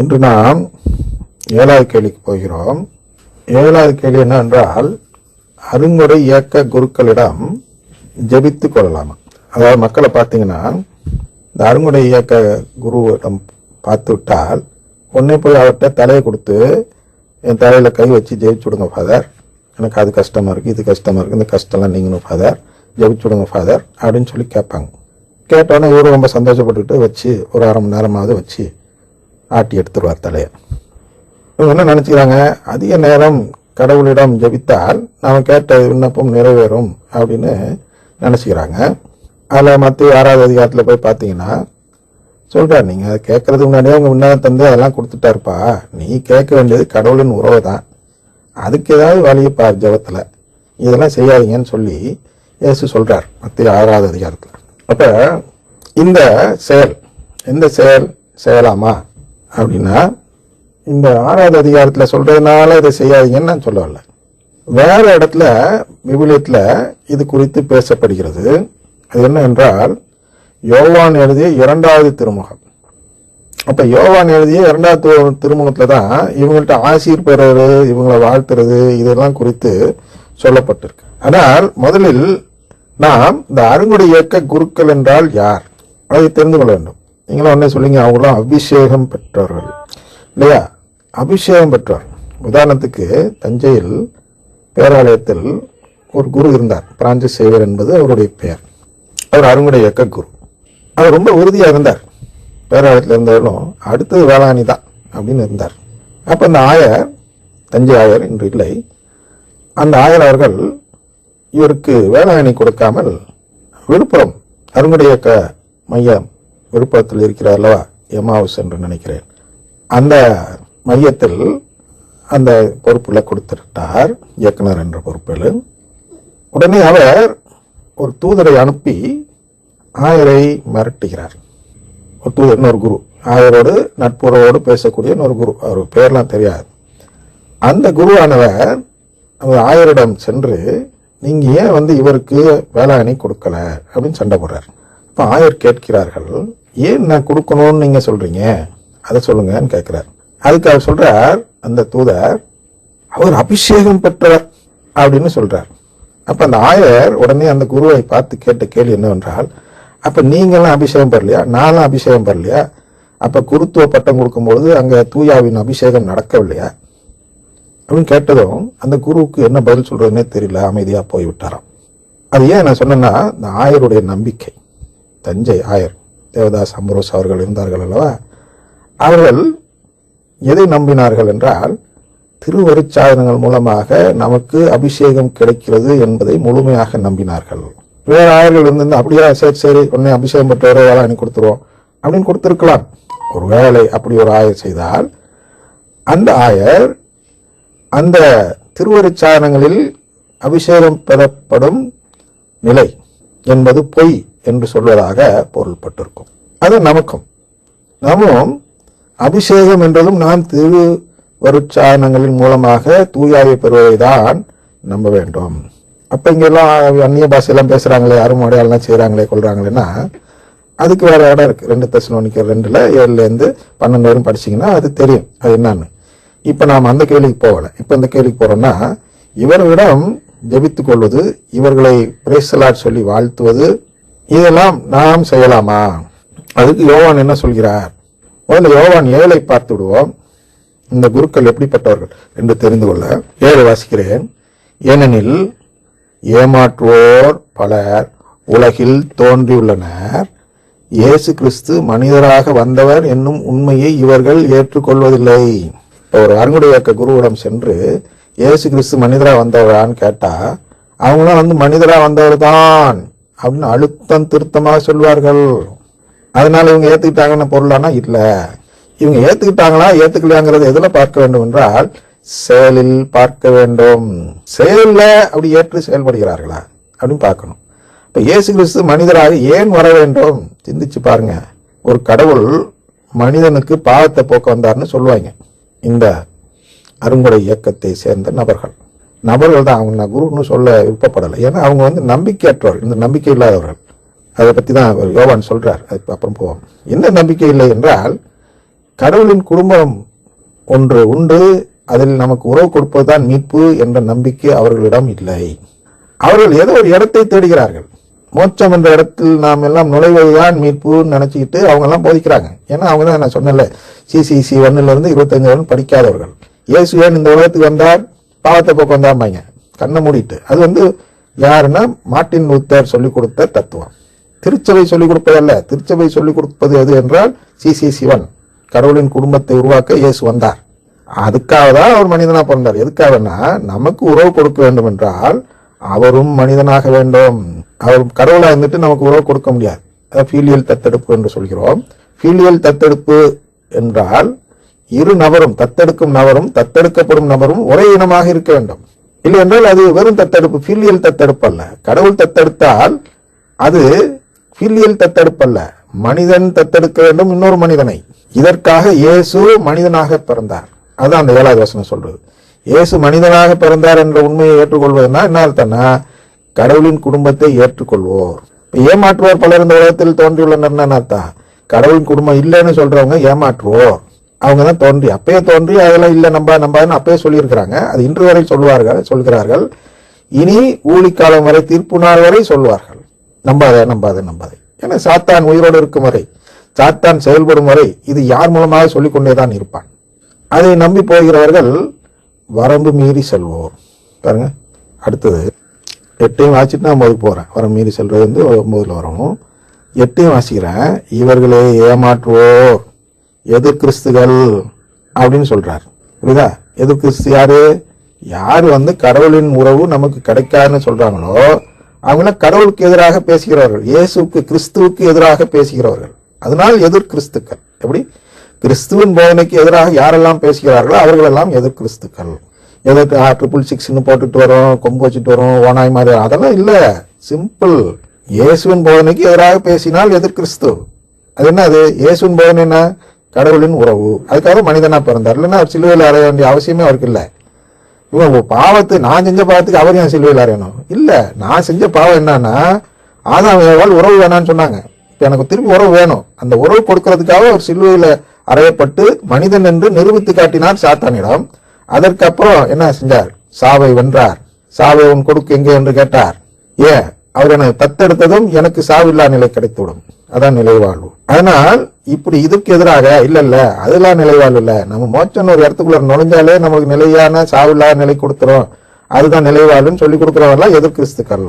இன்று நாம் ஏழாவது கேள்விக்கு போகிறோம். ஏழாவது கேள்வி என்னவென்றால் அருங்குறை இயக்க குருக்களிடம் ஜெபித்து கொள்ளலாமா? அதாவது மக்களை பார்த்தீங்கன்னா இந்த அருங்குறை இயக்க குருவிடம் பார்த்து விட்டால் உடனே போய் அவர்கிட்ட தலையை கொடுத்து என் தலையில் கை வச்சு ஜெயிச்சு விடுங்க ஃபாதர் எனக்கு அது கஷ்டமாக இருக்குது இது கஷ்டமாக இருக்குது இந்த கஷ்டம்லாம் நீங்கணும் ஃபாதர் ஜெயிச்சு விடுங்க ஃபாதர் அப்படின்னு சொல்லி கேட்பாங்க. கேட்டோன்னே இவரும் ரொம்ப சந்தோஷப்பட்டுக்கிட்டு வச்சு ஒரு அரை மணி நேரமாவது வச்சு ஆட்டி எடுத்துருவார் தலையை. இவங்க என்ன நினச்சிக்கிறாங்க? அதிக நேரம் கடவுளிடம் ஜெபித்தால் நாம் கேட்ட விண்ணப்பம் நிறைவேறும் அப்படின்னு நினச்சிக்கிறாங்க. அதில் மற்ற ஆறாவது அதிகாரத்தில் போய் பார்த்தீங்கன்னா சொல்கிறார் நீங்கள் அதை கேட்குறதுக்கு முன்னாடியே உங்கள் விண்ணப்பம் தந்து அதெல்லாம் கொடுத்துட்டாருப்பா. நீ கேட்க வேண்டியது கடவுளின் உறவு தான். அதுக்கு ஏதாவது வழியை ஜபத்தில். இதெல்லாம் செய்யாதீங்கன்னு சொல்லி இயேசு சொல்கிறார் மத்திய ஆறாவது அதிகாரத்தில். அப்போ இந்த செயல் எந்த செயல் செய்யலாமா? அப்படின்னா இந்த ஆறாவது அதிகாரத்தில் சொல்றதுனால இதை செய்யாதீங்கன்னு நான் சொல்ல வரல வேற இடத்துல விவிலியத்துல இது குறித்து பேசப்படுகிறது. அது என்ன என்றால் யோவான் எழுதிய இரண்டாவது திருமுகம். அப்போ யோவான் எழுதிய இரண்டாவது திருமுகத்தில் தான் இவங்கள்ட்ட ஆசீர் பெறுறது இவங்களை வாழ்த்துறது இதெல்லாம் குறித்து சொல்லப்பட்டிருக்கு. ஆனால் முதலில் நாம் இந்த அருங்குடி இயக்க குருக்கள் என்றால் யார்? அதை தெரிந்து கொள்ள வேண்டும். நீங்களும் உடனே சொல்லுங்க அவங்களாம் அபிஷேகம் பெற்றவர்கள் இல்லையா? அபிஷேகம் பெற்றவர் உதாரணத்துக்கு தஞ்சையில் பேராலயத்தில் ஒரு குரு இருந்தார். பிராஞ்சி சேவர் என்பது அவருடைய பெயர். அவர் அருங்குடை இயக்க குரு. அவர் ரொம்ப உறுதியாக இருந்தார். பேராலயத்தில் இருந்தாலும் அடுத்தது வேளாணி தான் அப்படின்னு இருந்தார். அப்போ அந்த ஆயர் தஞ்சை ஆயர் இன்று இல்லை. அந்த ஆயர் அவர்கள் இவருக்கு வேளாங்கண்ணி கொடுக்காமல் விழுப்புரம் அருங்குடை இயக்க மையம் விழுப்புரத்தில் இருக்கிறார் அல்லவா எமாவுஸ் என்று நினைக்கிறேன். அந்த மையத்தில் அந்த பொறுப்பில் கொடுத்துட்டார் இயக்குனர் என்ற பொறுப்பில். உடனே அவர் ஒரு தூதரை அனுப்பி ஆயரை மிரட்டுகிறார். ஒரு தூதர் இன்னொரு குரு. ஆயரோடு நட்புறவோடு பேசக்கூடிய இன்னொரு குரு. அவர் பேர்லாம் தெரியாது. அந்த குருவானவர் அவர் ஆயரிடம் சென்று நீங்கள் ஏன் வந்து இவருக்கு வேளாணி கொடுக்கல? அப்படின்னு சண்டை போடுறார். இப்போ ஆயர் கேட்கிறார்கள் ஏன் நான் கொடுக்கணும்னு நீங்கள் சொல்கிறீங்க அதை சொல்லுங்கன்னு கேட்குறார் அதுக்கு அவர் சொல்கிறார் அந்த தூதர் அவர் அபிஷேகம் பெற்றவர் அப்படின்னு சொல்கிறார் அப்போ அந்த ஆயர் உடனே அந்த குருவை பார்த்து கேட்ட கேள்வி என்னவென்றால் அப்போ நீங்களாம் அபிஷேகம் பெறலையா? நானும் அபிஷேகம் பெறலையா? அப்போ குருத்துவ பட்டம் கொடுக்கும்பொழுது அங்கே தூயாவின் அபிஷேகம் நடக்கவில்லையா? அப்படின்னு கேட்டதும் அந்த குருவுக்கு என்ன பதில் சொல்றதுன்னே தெரியல அமைதியாக போய் விட்டாராம் அது ஏன் நான் சொன்னேன்னா இந்த ஆயருடைய நம்பிக்கை தஞ்சை ஆயர். தேவதாஸ் அம்ரோஸ் அவர்கள் இருந்தார்கள் அல்லவா? அவர்கள் எதை நம்பினார்கள் என்றால் திருவருச்சாதனங்கள் மூலமாக நமக்கு அபிஷேகம் கிடைக்கிறது என்பதை முழுமையாக நம்பினார்கள். வேற ஆயர்கள் இருந்து அப்படியா சரி சரி உடனே அபிஷேகம் பெற்றவரை வேலை அனுப்பி கொடுத்துருவோம். அப்படின்னு கொடுத்துருக்கலாம். ஒரு வேலை அப்படி ஒரு ஆயர் செய்தால் அந்த ஆயர் அந்த திருவருச்சாதனங்களில் அபிஷேகம் பெறப்படும் நிலை என்பது பொய். என்று சொல்வதாக பொருள்பட்டிருக்கும். அது நமக்கும். நாமும் அபிஷேகம் என்றதும் நாம் திரு வருச்சாரணங்களின் மூலமாக தூயாவை பெறுவதை தான் நம்ப வேண்டும். அப்போ இங்கெல்லாம் அந்நிய பாஷையெல்லாம் பேசுகிறாங்களே யாரும் அடையாளம்லாம் செய்கிறாங்களே கொள்கிறாங்களேன்னா அதுக்கு வேறு இடம் இருக்குது ரெண்டு தசனோனிக்க ரெண்டில் ஏழுலேருந்து பன்னெண்டு வரையும் படிச்சீங்கன்னா அது தெரியும். அது என்னன்னு. இப்போ நாம் அந்த கேள்விக்கு போகலை. இப்போ இந்த கேள்விக்கு போகிறோம்னா இவர்களிடம் ஜபித்து கொள்வது இவர்களை பிரேசலாட் சொல்லி வாழ்த்துவது இதெல்லாம் நாம் செய்யலாமா? அதுக்கு யோவான் என்ன சொல்கிறார்? முதல்ல யோவான் ஏழை பார்த்து விடுவோம். இந்த குருக்கள் எப்படிப்பட்டவர்கள் என்று தெரிந்து கொள்ள. ஏழை வாசிக்கிறேன். ஏனெனில் ஏமாற்றுவோர் பலர் உலகில் தோன்றியுள்ளனர். இயேசு கிறிஸ்து மனிதராக வந்தவர் என்னும் உண்மையை இவர்கள் ஏற்றுக்கொள்வதில்லை. ஒரு அருங்குடையாக்க குருவிடம் சென்று இயேசு கிறிஸ்து மனிதராக வந்தவரான்னு கேட்டா அவங்களாம் வந்து மனிதராக வந்தவர் தான் அப்படின்னு அழுத்தம் திருத்தமாக சொல்வார்கள். அதனால இவங்க ஏத்துக்கிட்டாங்கன்னு பொருளானா இல்லை. இவங்க ஏத்துக்கிட்டாங்களா ஏத்துக்கலையாங்கிறத எதுல பார்க்க வேண்டும் என்றால் செயலில் பார்க்க வேண்டும். செயல்ல அப்படி ஏற்று செயல்படுகிறார்களா அப்படின்னு பார்க்கணும். இப்ப இயேசு கிறிஸ்து மனிதராக ஏன் வர வேண்டும்? சிந்திச்சு பாருங்க. ஒரு கடவுள் மனிதனுக்கு பாவத்தை போக்க வந்தார்னு சொல்லுவாங்க. இந்த அருங்குடை இயக்கத்தை சேர்ந்த நபர்கள். நபர்கள் தான் அவங்க நான் குருன்னு சொல்ல விருப்பப்படலை. ஏன்னா அவங்க வந்து நம்பிக்கையற்றவர்கள் இந்த நம்பிக்கை இல்லாதவர்கள். அதை பற்றி தான் அவர் யோவான் சொல்கிறார் அதுக்கு அப்புறம் போவோம். என்ன நம்பிக்கை இல்லை என்றால் கடவுளின் குடும்பம் ஒன்று உண்டு அதில் நமக்கு உறவு கொடுப்பதுதான் மீட்பு என்ற நம்பிக்கை அவர்களிடம் இல்லை. அவர்கள் ஏதோ ஒரு இடத்தை தேடுகிறார்கள். மோட்சம் என்ற இடத்தில் நாம் எல்லாம் நுழைவதுதான் மீட்புன்னு நினைச்சுக்கிட்டு அவங்க எல்லாம் போதிக்கிறாங்க. ஏன்னா அவங்க தான் நான் சொன்னல சிசிசி ஒன்னுல இருந்து இருபத்தஞ்சு வரலும் படிக்காதவர்கள். இயேசு ஏன் இந்த உலகத்துக்கு வந்தார்? பாவத்தை போக்கு வந்தாம்பாங்க கண்ணை மூடிட்டு. அது வந்து யாருன்னா மார்ட்டின் லூத்தர் சொல்லிக் கொடுத்த தத்துவம். திருச்சபை சொல்லிக் கொடுப்பதல்ல. திருச்சபை சொல்லிக் கொடுப்பது எது என்றால் சிசி சிவன். கடவுளின் குடும்பத்தை உருவாக்க இயேசு வந்தார். அதுக்காக தான் அவர் மனிதனாக பிறந்தார். எதுக்காகனா நமக்கு உறவு கொடுக்க வேண்டும் என்றால் அவரும் மனிதனாக வேண்டும். அவர் கடவுளாக இருந்துட்டு நமக்கு உறவு கொடுக்க முடியாது. ஃபீலியல் தத்தெடுப்பு என்று சொல்கிறோம். ஃபீலியல் தத்தெடுப்பு என்றால் இரு நபரும் தத்தெடுக்கும் நபரும் தத்தெடுக்கப்படும் நபரும் ஒரே இனமாக இருக்க வேண்டும். இல்லை என்றால் அது வெறும் தத்தெடுப்பு ஃபீலியல் தத்தெடுப்பு அல்ல. கடவுள் தத்தெடுத்தால் அது ஃபில்லியல் தத்தெடுப்பல்ல மனிதன் தத்தெடுக்க வேண்டும் இன்னொரு மனிதனை. இதற்காக இயேசு மனிதனாக பிறந்தார். அதுதான் அந்த ஏழாவது வசனம் சொல்றது. இயேசு மனிதனாக பிறந்தார் என்ற உண்மையை ஏற்றுக்கொள்வதுனா என்ன அர்த்தம்னா கடவுளின் குடும்பத்தை ஏற்றுக்கொள்வோர். ஏமாற்றுவோர் பலர் இந்த உலகத்தில் தோன்றியுள்ளனர் அர்த்தம்? கடவுளின் குடும்பம் இல்லைன்னு சொல்றவங்க ஏமாற்றுவோர். அவங்க தான் தோன்றி. அப்பயே தோன்றி அதெல்லாம் இல்லை நம்ப நம்பாதுன்னு அப்பயே சொல்லியிருக்கிறாங்க. அது இன்று வரை சொல்வார்கள் சொல்கிறார்கள். இனி ஊழிக்காலம் வரை தீர்ப்பு நாள் வரை சொல்வார்கள் நம்பாத நம்பாத நம்பாதே. ஏன்னா சாத்தான் உயிரோடு இருக்கும் வரை சாத்தான் செயல்படும் வரை இது யார் மூலமாக சொல்லிக் கொண்டேதான் இருப்பான். அதை நம்பி போகிறவர்கள் வரம்பு மீறி செல்வோர். பாருங்க அடுத்தது எட்டையும் வாசிட்டு நான் ஒன்பதுக்கு போகிறேன் வரம்பு மீறி செல்வது வந்து ஒம்பதில் வரும் எட்டையும் வாசிக்கிறேன். இவர்களே ஏமாற்றுவோர். எதிர் கிறிஸ்துகள் அப்படின்னு சொல்றார். புரியுதா? எதிர் கிறிஸ்து யாரு? யார் வந்து கடவுளின் உறவு நமக்கு கிடைக்காதுன்னு சொல்றாங்களோ அவங்களாம் கடவுளுக்கு எதிராக பேசுகிறவர்கள் இயேசுக்கு கிறிஸ்துவுக்கு எதிராக பேசுகிறவர்கள். அதனால் எதிர் கிறிஸ்துக்கள். எப்படி? கிறிஸ்துவின் போதனைக்கு எதிராக யாரெல்லாம் பேசுகிறார்களோ அவர்களெல்லாம் எதிர் கிறிஸ்துக்கள். எதற்கு ட்ரிபிள் சிக்ஸ்னு போட்டுட்டு வரோம் கொம்பு வச்சுட்டு வரோம் ஓனாய் மாதிரி. அதெல்லாம் இல்ல. சிம்பிள். இயேசுவின் போதனைக்கு எதிராக பேசினால் எதிர் கிறிஸ்து. அது என்ன அது? இயேசுவின் போதனை என்ன? கடவுளின் உறவு. அதுக்காக மனிதனா பிறந்தார். இல்லைன்னா அவர் சிலுவையில் அறைய வேண்டிய அவசியமே அவருக்கு இல்லை. இவன் பாவத்து பாவத்தை நான் செஞ்ச பாவத்துக்கு அவர் ஏன் சிலுவையில் அறையணும்? இல்லை நான் செஞ்ச பாவம் என்னன்னா ஆதாம் ஏவால் உறவு வேணான்னு சொன்னாங்க. இப்போ எனக்கு திருப்பி உறவு வேணும். அந்த உறவு கொடுக்கறதுக்காக அவர் சிலுவையில் அறையப்பட்டு மனிதன் என்று நிரூபித்து காட்டினார் சாத்தானிடம். அதற்கப்புறம் என்ன செஞ்சார்? சாவை வென்றார். சாவை உன் கொடுக்கு எங்கே என்று கேட்டார். ஏன்? அவர் என்னை தத்தெடுத்ததும் எனக்கு சாவில்லா நிலை கிடைத்துவிடும். அதான் நிலைவாழ்வு. அதனால் இப்படி இதுக்கு எதிராக இல்ல இல்ல அதெல்லாம் நிலைவாழ்வு இல்ல. நம்ம மோச்சன் ஒரு இடத்துக்குள்ள நுழைஞ்சாலே நமக்கு நிலையான சாவில்லா நிலை கொடுத்துரும் அதுதான் நிலைவாழ்வுன்னு சொல்லி கொடுக்கிறவரெல்லாம் எதிர் கிறிஸ்துக்கள்.